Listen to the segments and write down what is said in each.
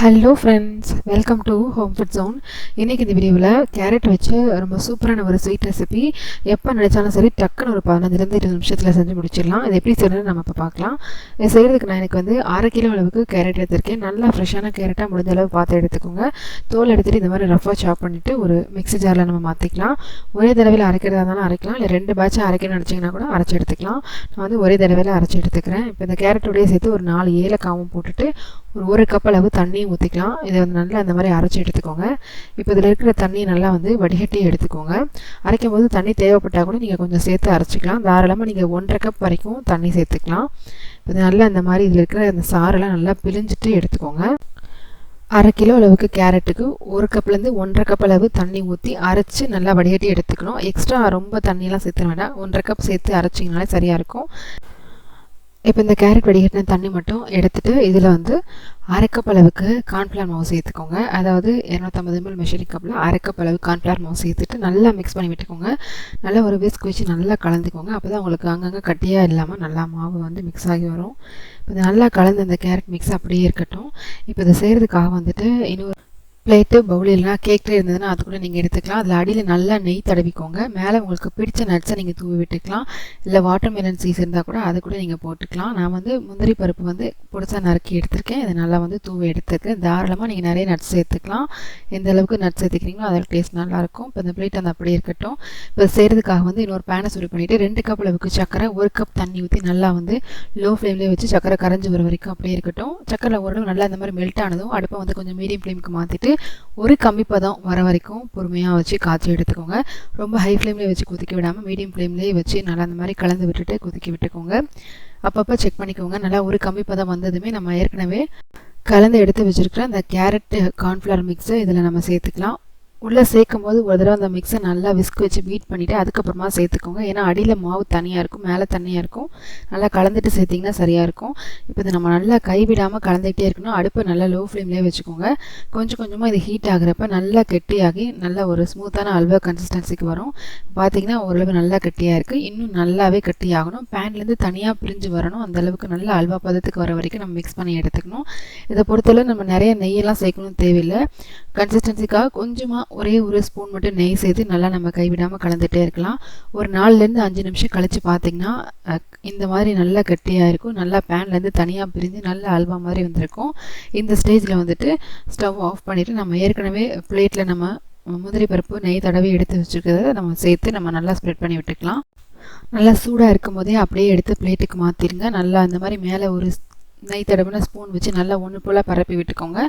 Hello friends welcome to home food zone இன்றைக்கி இந்த வீடியோவில் கேரட் வச்சு ரொம்ப சூப்பரான ஒரு ஸ்வீட் ரெசிபி எப்போ நினச்சாலும் சரி டக்குன்னு ஒரு பதினஞ்சுலேருந்து இருபது நிமிஷத்தில் செஞ்சு முடிச்சிடலாம். இது எப்படி செய்யணும்னு நம்ம இப்போ பார்க்கலாம். இது செய்கிறதுக்கு நான் எனக்கு வந்து அரை கிலோ அளவுக்கு கேரட் எடுத்திருக்கேன். நல்லா ஃப்ரெஷ்ஷான கேரட்டாக முடிஞ்ச அளவு பார்த்து எடுத்துக்கோங்க. தோல் எடுத்துகிட்டு இந்த மாதிரி ரஃபாக சாப் பண்ணிவிட்டு ஒரு மிக்ஸி ஜாரில் நம்ம மாற்றிக்கலாம் ஒரே தடவையில் அரைக்கிறதா இருந்தாலும் அரைக்கலாம். இல்லை ரெண்டு பேட்சாக அரைக்கணும்னு நினச்சிங்கன்னா கூட அரைச்சி எடுத்துக்கலாம். நான் வந்து ஒரே தடவையில் அரைச்சி எடுத்துக்கிறேன். இப்போ இந்த கேரட்டோடய சேர்த்து ஒரு நாலு ஏலக்காவும் போட்டுட்டு ஒரு ஒரு கப் அளவு தண்ணியும் ஊற்றிக்கலாம் இதை வந்து நல்லா அந்த மாதிரி அரைச்சி எடுத்துக்கோங்க. இப்போ இதில் இருக்கிற தண்ணியை நல்லா வந்து வடிகட்டி எடுத்துக்கோங்க. அரைக்கும் போது தண்ணி தேவைப்பட்டால் கூட நீங்கள் கொஞ்சம் சேர்த்து அரைச்சிக்கலாம். தாராளமாக நீங்கள் ஒன்றரை கப் வரைக்கும் தண்ணி சேர்த்துக்கலாம். இது நல்லா அந்த மாதிரி இதில் இருக்கிற அந்த சாரெல்லாம் நல்லா பிழிஞ்சிட்டு எடுத்துக்கோங்க. அரை கிலோ அளவுக்கு கேரட்டுக்கு ஒரு கப்லேருந்து ஒன்றரை கப் அளவு தண்ணி ஊற்றி அரைச்சி நல்லா வடிகட்டி எடுத்துக்கணும். எக்ஸ்ட்ரா ரொம்ப தண்ணியெல்லாம் சேர்த்து வேண்டாம். ஒன்றரை கப் சேர்த்து அரைச்சிங்கனாலே சரியாக இருக்கும். இப்போ இந்த கேரட் வடிகட்டின தண்ணி மட்டும் எடுத்துகிட்டு இதில் வந்து அரைக்கப்பளவுக்கு கப் கார்ன்ஃப்ளவர் மாவு சேர்த்துக்கோங்க. அதாவது இரநூத்தம்பது எம்எல் மெஷரிங் கப்பில் அரைக்கப்பளவு கப் கார்ன்ஃப்ளவர் மாவு சேர்த்துட்டு நல்லா மிக்ஸ் பண்ணி விட்டுக்கோங்க. நல்லா ஒரு விஸ்க் வச்சு நல்லா கலந்துக்கோங்க. அப்போ தான் உங்களுக்கு அங்கங்கே கட்டியாக இல்லாமல் நல்லா மாவு வந்து மிக்ஸ் ஆகி வரும். இப்போ நல்லா கலந்து அந்த கேரட் மிக்ஸ் அப்படியே இருக்கட்டும். இப்போ இதை செய்கிறதுக்காக வந்துட்டு இன்னொரு பிளேட்டு பவுல் இல்லைனா கேக்கில் இருந்ததுன்னா அது கூட நீங்கள் எடுத்துக்கலாம். அதில் அடியில் நல்லா நெய் தடவிக்கோங்க. மேலே உங்களுக்கு பிடிச்ச நட்ஸை நீங்கள் தூவி விட்டுக்கலாம். இல்லை வாட்டர் மெலன் சீஸ் இருந்தால் கூட அதை கூட நீங்கள் போட்டுக்கலாம். நான் வந்து முந்திரி பருப்பு வந்து பிடிச்சா நறுக்கி எடுத்திருக்கேன். இதை நல்லா வந்து தூவி எடுத்துருக்கேன் தாராளமாக நீங்கள் நிறைய நட்ஸ் சேர்த்துக்கலாம். எந்த அளவுக்கு நட்ஸ் சேர்த்துக்கிறீங்களோ அதோட டேஸ்ட் நல்லாயிருக்கும். இப்போ இந்த பிளேட் அந்த அப்படியே இருக்கட்டும். இப்போ செய்கிறதுக்காக வந்து இன்னொரு பேனை சூடு பண்ணிவிட்டு ரெண்டு கப் அளவுக்கு சக்கரை ஒரு கப் தண்ணி ஊற்றி நல்லா வந்து லோ ஃப்ளேம்லேயே வச்சு சக்கரை கரைஞ்சி வர வரைக்கும் அப்படியே இருக்கட்டும். சக்கரை ஓரளவு நல்லா இந்த மாதிரி மெல்ட் ஆனதும் அடுப்பை வந்து கொஞ்சம் மீடியம் ஃப்ளேமுக்கு மாற்றிட்டு ஒரு கம்மி பதம் வர வரைக்கும் பொறுமையாக வச்சு காய்ச்சி எடுத்துக்கோங்க. ரொம்ப ஹை ஃப்ளேம்லேயே வச்சு கொதிக்க விடாமல் மீடியம் ஃப்ளேம்லேயே வச்சு நல்லா அந்த மாதிரி கலந்து விட்டுட்டு கொதிக்க விட்டுக்கோங்க. அப்பப்போ செக் பண்ணிக்கோங்க. நல்லா ஒரு கம்மி பதம் வந்ததுமே நம்ம ஏற்கனவே கலந்து எடுத்து வச்சுருக்கிற அந்த கேரட் கார்ன்ஃப்ளவர் மிக்ஸை இதில் நம்ம சேர்த்துக்கலாம். உள்ளே சேர்க்கும் போது ஒரு தடவை அந்த மிக்ஸை நல்லா விஸ்க் வச்சு பீட் பண்ணிவிட்டு அதுக்கப்புறமா சேர்த்துக்கோங்க. ஏன்னா அடியில் மாவு தனியாக இருக்கும் மேலே தனியாக இருக்கும். நல்லா கலந்துட்டு சேர்த்திங்கன்னா சரியாக இருக்கும். இப்போ இதை நம்ம நல்லா கைவிடாமல் கலந்துக்கிட்டே இருக்கணும். அடுப்பை நல்லா லோ ஃப்ளேம்லேயே வச்சுக்கோங்க. கொஞ்சம் கொஞ்சமாக இது ஹீட் ஆகிறப்ப நல்லா கெட்டியாகி நல்ல ஒரு ஸ்மூத்தான அல்வா கன்சிஸ்டன்சிக்கு வரும். பார்த்தீங்கன்னா ஓரளவு நல்லா கெட்டியாக இருக்குது இன்னும் நல்லாவே கெட்டியாகணும். பேன்லேருந்து தனியாக பிரிஞ்சு வரணும். அந்தளவுக்கு நல்லா அல்வா பதத்துக்கு வர வரைக்கும் நம்ம மிக்ஸ் பண்ணி எடுத்துக்கணும். இதை பொறுத்தளவு நம்ம நிறைய நெய்யெல்லாம் சேர்க்கணும் தேவையில்லை. கன்சிஸ்டன்சிக்காக கொஞ்சமாக ஒரே ஒரு ஸ்பூன் மட்டும் நெய் சேர்த்து நல்லா நம்ம கைவிடாமல் கலந்துகிட்டே இருக்கலாம். ஒரு நாலுலேருந்து அஞ்சு நிமிஷம் கழித்து பார்த்திங்கன்னா இந்த மாதிரி நல்லா கட்டியாக இருக்கும். நல்லா பேன்லேருந்து தனியாக பிரிஞ்சு நல்ல அல்வா மாதிரி வந்திருக்கும். இந்த ஸ்டேஜில் வந்துட்டு ஸ்டவ் ஆஃப் பண்ணிவிட்டு நம்ம ஏற்கனவே பிளேட்டில் நம்ம முந்திரி பருப்பு நெய் தடவி எடுத்து வச்சுருக்கிறத நம்ம சேர்த்து நம்ம நல்லா ஸ்ப்ரெட் பண்ணி விட்டுக்கலாம். நல்லா சூடாக இருக்கும் போதே அப்படியே எடுத்து பிளேட்டுக்கு மாற்றிடுங்க நல்லா அந்த மாதிரி மேலே ஒரு நெய் தடவின ஸ்பூன் வச்சு நல்லா ஒன்று போல் பரப்பி விட்டுக்கோங்க.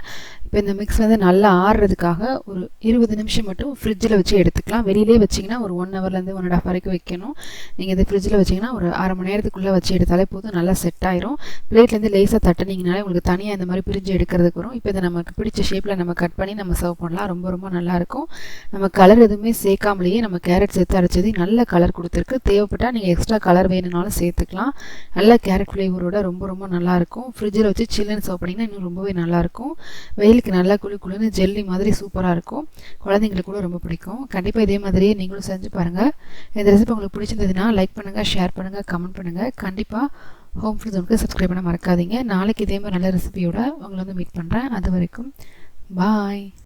இப்போ இந்த மிக்ஸ் வந்து நல்லா ஆறுறதுக்காக ஒரு இருபது நிமிஷம் மட்டும் ஃப்ரிட்ஜில் வச்சு எடுத்துக்கலாம். வெளியிலே வச்சிங்கன்னா ஒரு ஒன் ஹவர்லேருந்து ஒன் அண்ட் ஆஃப் வரைக்கும் வைக்கணும். நீங்கள் இது ஃப்ரிட்ஜில் வச்சிங்கன்னா ஒரு அரை மணி நேரத்துக்குள்ளே வச்சு எடுத்தாலே போதும் நல்லா செட் ஆயிரும். பிளேட்லேருந்து லேசாக தட்டினீங்கனாலே உங்களுக்கு தனியாக இந்த மாதிரி பிரிஞ்சு எடுக்கிறதுக்கு வரும். இப்போ இதை நமக்கு பிடிச்ச ஷேப்பில் நம்ம கட் பண்ணி நம்ம சர்வ் பண்ணலாம். ரொம்ப ரொம்ப நல்லாயிருக்கும் நம்ம கலர் எதுவுமே சேர்க்காமலேயே நம்ம கேரட் சேர்த்து அரைச்சது நல்ல கலர் கொடுத்துருக்கு. தேவைப்பட்டால் நீங்கள் எக்ஸ்ட்ரா கலர் வேணும்னாலும் சேர்த்துக்கலாம். நல்ல கேரட் ஃப்ளேவரோட ரொம்ப ரொம்ப நல்லாயிருக்கும் இருக்கும். ஃப்ரிட்ஜில் வச்சு சில்லுன்னு சாப்பிட்டிங்கன்னா இன்னும் ரொம்பவே நல்லாயிருக்கும். வெயிலுக்கு நல்லா குழு குழுன்னு ஜெல்லி மாதிரி சூப்பராக இருக்கும். குழந்தைங்களுக்கு கூட ரொம்ப பிடிக்கும். கண்டிப்பாக இதே மாதிரியே நீங்களும் செஞ்சு பாருங்கள் இந்த ரெசிபி உங்களுக்கு பிடிச்சிருந்ததுன்னா லைக் பண்ணுங்கள் ஷேர் பண்ணுங்கள் கமெண்ட் பண்ணுங்கள் கண்டிப்பாக ஹோம் ஃபுட் ஜோனுக்கு சப்ஸ்கிரைப் பண்ண மறக்காதீங்க. நாளைக்கு இதே மாதிரி நல்ல ரெசிபியோட உங்களை வந்து மீட் பண்ணுறேன் அது வரைக்கும் பாய்